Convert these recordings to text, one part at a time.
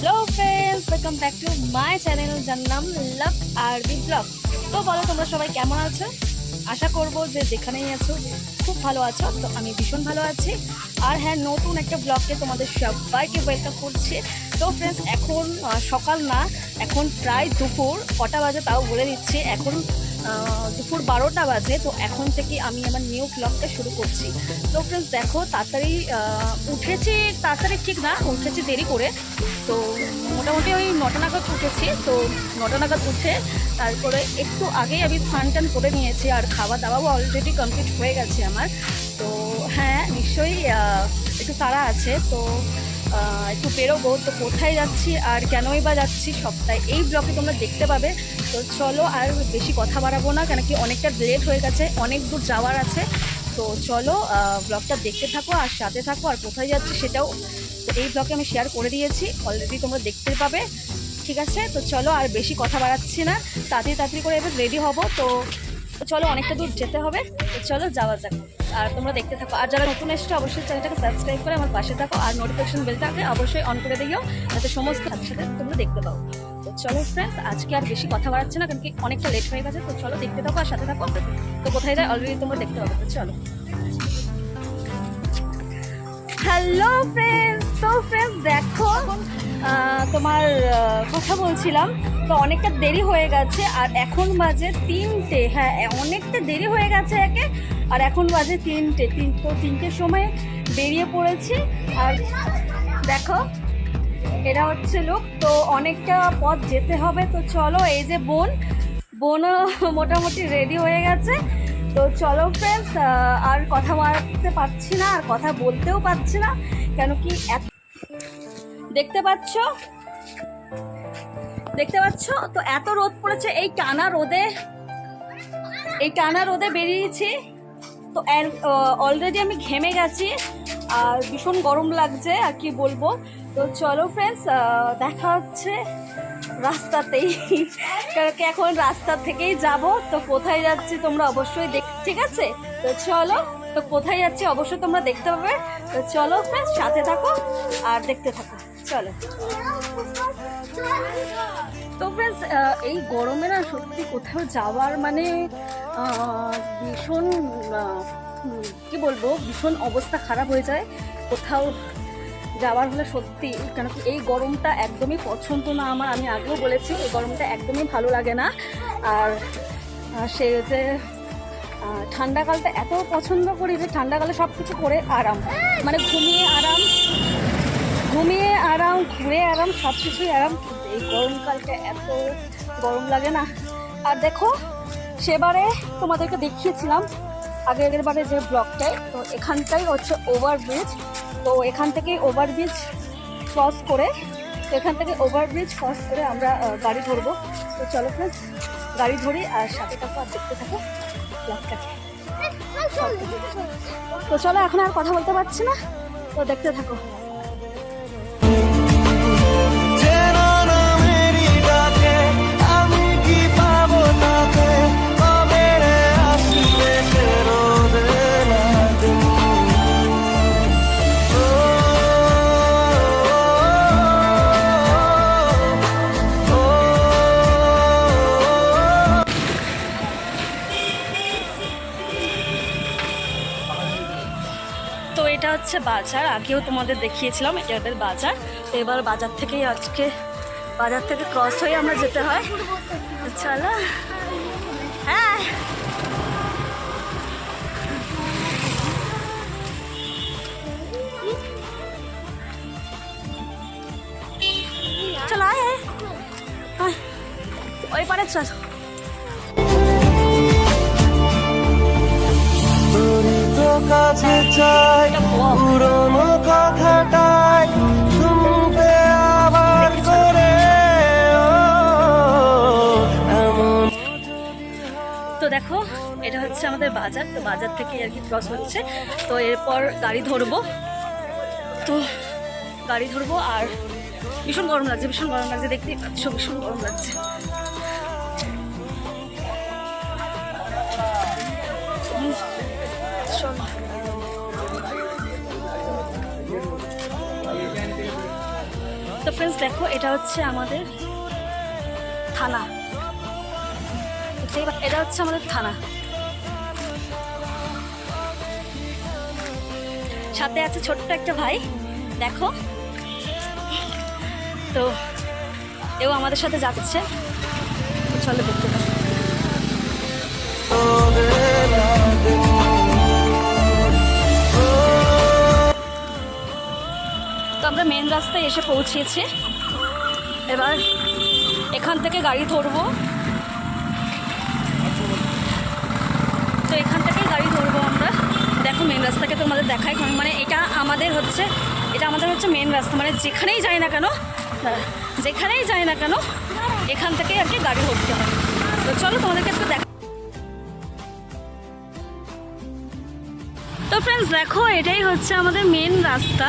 Hello friends welcome back to my channel যার নাম লাভ আর B blog তো বলো, তোমরা সবাই কেমন আছো? আশা করব যে যেখানেই আছো, খুব ভালো আছো। তো আমি ভীষণ ভালো আছি। আর হ্যাঁ নতুন একটা ব্লগকে তোমাদের সবাইকে ওয়েলকাম করছি। তো ফ্রেন্ডস এখন সকাল না, এখন প্রায় দুপুর, কটা বাজে তাও বলে দিচ্ছি। এখন দুপুর বারোটা বাজে, তো এখন থেকে আমি আমার নিউ ব্লগটা শুরু করছি। তো ফ্রেন্ডস দেখো, তাড়াতাড়ি উঠেছি, তাড়াতাড়ি ঠিক না, উঠেছি দেরি করে। তো মোটামুটি ওই নটা নাগাদ উঠেছি, তো নটা নাগাদ উঠে তারপরে একটু আগেই আমি স্নান টান করে নিয়েছি, আর খাওয়া দাওয়াও অলরেডি কমপ্লিট হয়ে গেছে আমার। তো হ্যাঁ নিশ্চয়ই একটু তাড়া আছে, তো একটু বেরোবো। তো কোথায় যাচ্ছি আর কেনই বা যাচ্ছি সপ্তাহে এই ব্লগে তোমরা দেখতে পাবে। তো চলো আর বেশি কথা বাড়াবো না কেন কি অনেকটা লেট হয়ে গেছে, অনেক দূর যাওয়ার আছে। তো চলো ব্লগটা দেখতে থাকো আর সাথে থাকো আর কোথায় যাচ্ছি সেটাও এই ব্লগে আমি শেয়ার করে দিয়েছি অলরেডি তোমরা দেখতে পাবে। ঠিক আছে? তো চলো আর বেশি কথা বাড়াচ্ছি না, তাড়াতাড়ি তাড়াতাড়ি করে এবার রেডি হব। তো চলো অনেকটা দূর যেতে হবে। তো চলো যাওয়া যাক। আর তোমরা দেখতে থাকো। আর যারা নতুন এসছো, অবশ্যই চ্যানেলটাকে সাবস্ক্রাইব করে আমার পাশে থাকো আর নোটিফিকেশন বেলটাকে অবশ্যই অন করে দিও, যাতে সমস্ত সাথে তোমরা দেখতে পাও। তো চলো ফ্রেন্ডস আজকে আর বেশি কথা বাড়াচ্ছে না, কারণ কি অনেকটা লেট হয়ে গেছে, তো চলো দেখতে থাকো আর সাথে থাকো। তো কোথায় যায়? অলরেডি তোমরা দেখতে পাবে, তো চলো। হ্যালো ফ্রেন্ডস তো ফ্রেন্ডস দেখো তোমার কথা বলছিলাম, তো অনেকটা দেরি হয়ে গেছে, আর এখন বাজে তিনটে হ্যাঁ অনেকটা দেরি হয়ে গেছে একে। আর এখন বাজে তিনটে, তিন, তো তিনটের সময় বেরিয়ে পড়েছি। আর দেখো, এটা হচ্ছে লোক, তো অনেকটা পথ যেতে হবে। তো চলো, এই যে বোন, বোনও মোটামুটি রেডি হয়ে গেছে। তো চলো ফ্রেন্ডস আর কথা বলতে পারছি না, আর কথা বলতেও পারছি না, কেন কি এত- দেখতে পাচ্ছ? দেখতে পাচ্ছ? তো এত রোদ পড়েছে, এই টানা রোদে এই টানা রোদে বেরিয়েছি। তো অলরেডি আমি ঘেমে গেছি, আর ভীষণ গরম লাগছে, আর কি বলব? তো চলো ফ্রেন্ডস দেখা হচ্ছে রাস্তাতেই। কারণ কি এখন রাস্তা থেকেই যাব, তো কোথায় যাচ্ছি তোমরা অবশ্যই দেখ, ঠিক আছে? তো চলো, তো কোথায় যাচ্ছি অবশ্যই তোমরা দেখতে পাবে। তো চলো ফ্রেন্ডস সাথে থাকো আর দেখতে থাকো। চলো। তো ফ্রেন্ডস এই গরমে না সত্যি কোথাও যাওয়ার মানে ভীষণ কি বলব, ভীষণ অবস্থা খারাপ হয়ে যায়। কোথাও যাওয়ার হলে সত্যি, কেন কি এই গরমটা একদমই পছন্দ না আমার। আমি আগেও বলেছি, এই গরমটা একদমই ভালো লাগে না। আর সে যে ঠান্ডাকালটা এত পছন্দ করি যে ঠান্ডাকালে সব কিছু করে আরাম। মানে ঘুমিয়ে আরাম ঘুমিয়ে আরাম, ঘুরে আরাম সব কিছুই আরাম এই গরমকালটা এত গরম লাগে না। আর দেখো সেবারে তোমাদেরকে দেখিয়েছিলাম আগের বারে যে ব্লকটায় তো এখানটাই হচ্ছে ওভারব্রিজ তো এখান থেকে ওভারব্রিজ ক্রস করে তো এখান থেকে ওভারব্রিজ ক্রস করে আমরা গাড়ি ধরবো। তো চলো ফ্রেন্ডস গাড়ি ধরি আর সাথে থাকো আর দেখতে থাকো ব্লকটাকে তো চলো এখন আর কথা বলতে পারছি না। তো দেখতে থাকো। আগেও তোমাদের দেখিয়েছিলাম এদের বাজার। তো এবার বাজার থেকেই আজকে, বাজার থেকে ক্রস হয়ে আমরা যেতে হয়। চলো। হ্যাঁ। চলো। আয়। ওই পারে চল। কাছে চাই, পুরনো কথাটাই শুনতে আবার করে। তো দেখো, এটা হচ্ছে আমাদের বাজার, তো বাজার থেকে আর কি ক্রস হচ্ছে। তো এরপর গাড়ি ধরবো। তো গাড়ি ধরবো আর ভীষণ গরম লাগছে, ভীষণ গরম লাগছে, দেখতেই পাচ্ছ, ভীষণ গরম লাগছে। ফ্রেন্ডস দেখো, এটা হচ্ছে আমাদের থানা। এটা হচ্ছে আমাদের থানা। সাথে আছে ছোট্ট একটা ভাই, দেখো। তো, এও আমাদের সাথে যাচ্ছে। চলো দেখতে পাবো আমরা মেন রাস্তায় এসে পৌঁছেছি। এবার এখান থেকে গাড়ি ধরবো। তো এখান থেকেই গাড়ি ধরবো আমরা। দেখো মেন রাস্তাকে তোমাদের দেখাই। কারণ মানে এটা আমাদের হচ্ছে, এটা আমাদের হচ্ছে মেন রাস্তা। মানে যেখানেই যাই না কেন যেখানেই যাই না কেন, এখান থেকেই আর কি গাড়ি ধরতে হয়। তো চলো তোমাদেরকে একটু দেখ তো ফ্রেন্ডস দেখো, এটাই হচ্ছে আমাদের মেন রাস্তা।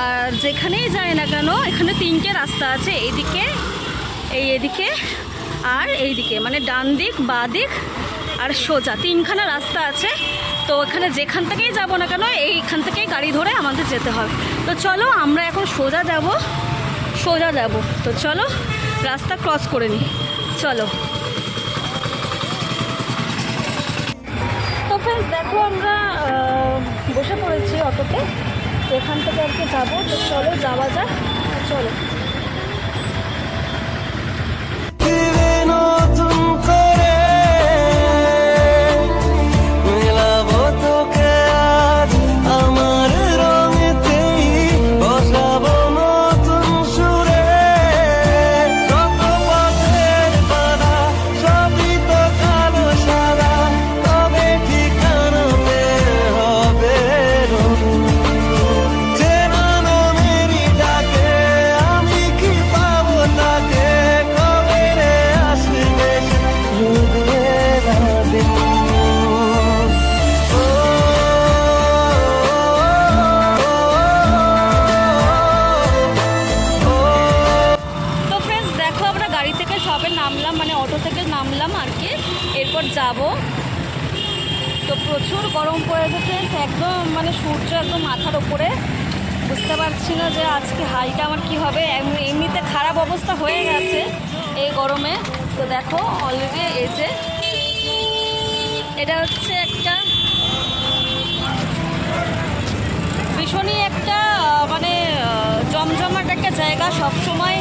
আর যেখানেই যায় না কেন, এখানে তিনটে রাস্তা আছে এইদিকে এই এদিকে আর এইদিকে। মানে ডান দিক, বাঁ দিক আর সোজা। তিনখানা রাস্তা আছে। তো এখানে যেখান থেকেই যাব না কেন, এইখান থেকেই গাড়ি ধরে আমাদের যেতে হবে তো চলো, আমরা এখন সোজা যাব সোজা যাব। তো চলো, রাস্তা ক্রস করে নিই চলো। তো ফ্রেন্ডস দেখো আমরা বসে পড়েছি অটোতে। এখান থেকে আর কি যাব তো চলো যাওয়া যাক চলো। সূর্য একদম মাথার ওপরে। বুঝতে পারছি না যে আজকে হালটা আমার কি হবে। এমনিতে খারাপ অবস্থা হয়ে গেছে এই গরমে। তো দেখো অলরেডি যে এটা হচ্ছে একটা ভীষণই একটা মানে জমজমাট একটা জায়গা। সবসময়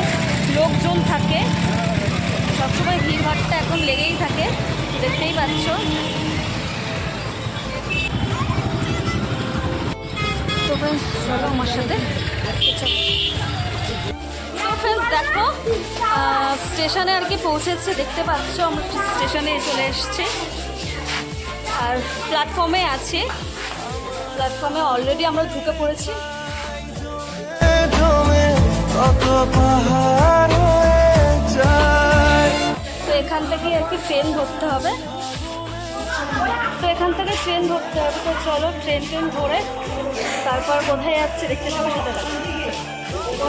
লোকজন থাকে। সবসময় ভিড়ভাড়টা এখন লেগেই থাকে। দেখতেই পাচ্ছ। আমার সাথে। দেখো স্টেশনে আর কি পৌঁছেছে, দেখতে পাচ্ছ, আমরা স্টেশনে চলে এসেছি। আর প্ল্যাটফর্মে আছি। প্ল্যাটফর্মে অলরেডি আমরা ঢুকে পড়েছি। তো এখান থেকে আর কি ট্রেন ধরতে হবে। তো এখান থেকে ট্রেন ধরতে হবে, তো চলো ট্রেন ট্রেন ধরে তারপর কোথায় যাচ্ছে দেখতে সবার সাথে থাকো।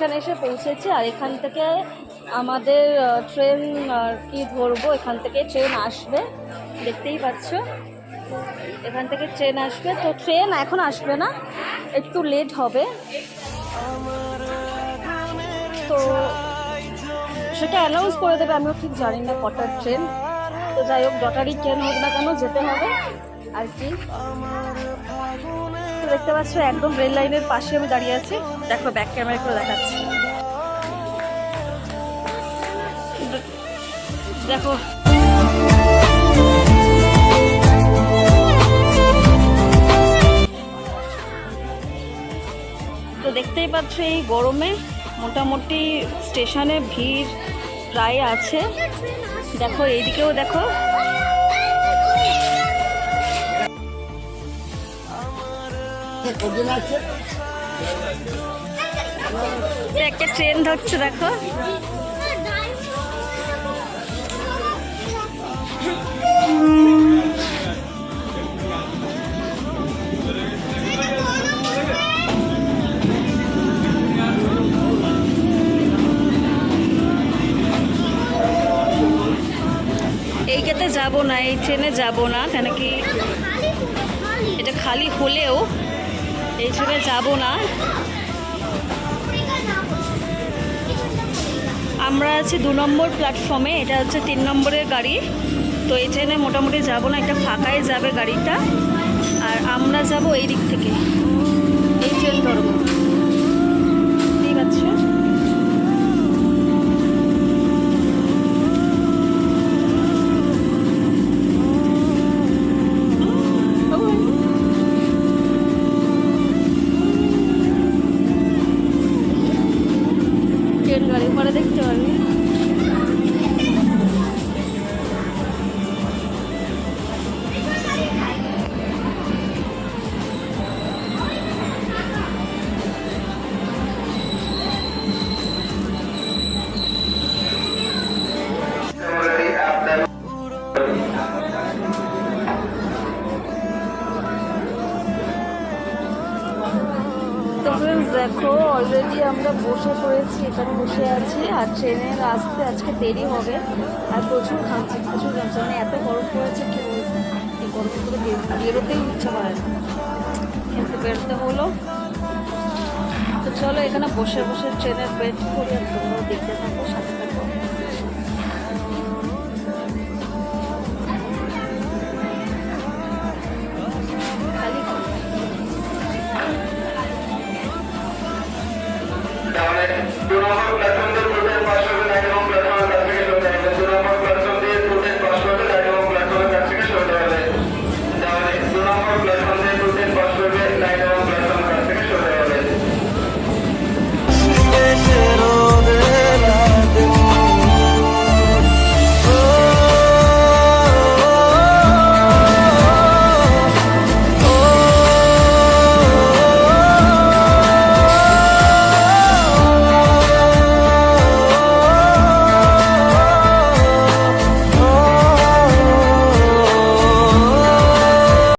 স্টেশন এসে পৌঁছেছি আর এখান থেকে আমাদের ট্রেন, আর কি ধরবো, এখান থেকে ট্রেন আসবে। দেখতেই পাচ্ছ? এখান থেকে ট্রেন আসবে। তো ট্রেন এখন আসবে না, একটু লেট হবে। তো সেটা অ্যানাউন্স করে দেবে, আমিও ঠিক জানি না কটার ট্রেন। তো যাই হোক যটারই ট্রেন হোক না কেন, যেতে হবে। আর কি? দেখতে পাচ্ছ, একদম রেল লাইনের পাশে আমি দাঁড়িয়ে আছি। দেখো ব্যাক ক্যামেরা করে দেখাচ্ছি। দেখো। তো দেখতেই পাচ্ছ, এই গরমে মোটামুটি স্টেশনে ভিড় প্রায় আছে। দেখো, এইদিকেও দেখো। একটা ট্রেন ধরছে দেখো। যাব না এই ট্রেনে যাব না কেন কি এটা খালি হলেও এই ট্রেনে যাব না। আমরা আছি দু নম্বর প্ল্যাটফর্মে এটা হচ্ছে তিন নম্বরের গাড়ি। তো এই ট্রেনে মোটামুটি যাব না, একটা ফাঁকায় যাবে গাড়িটা। আর আমরা যাব এই দিক থেকে। এই ট্রেন ধরবো ঠিক আছে। বসে পড়েছি এখানে বসে আছি। আর ট্রেনে আসতে আজকে দেরি হবে। আর প্রচুর খাচ্ছি প্রচুর খাচ্ছি। মানে এত গরম পড়েছে কি বলছে এই গরম করে বেরোতেই ইচ্ছা হয় কিন্তু বেরোতে হলো। তো চলো এখানে বসে বসে ট্রেনের ওয়েট করি আর তোমরাও দেখতে থাকো, সাথে তাহলে দু নম্বর প্ল্যাটফর্ম থেকে প্রথমে পাঁচশো লাইন এবং প্ল্যাটফর্ম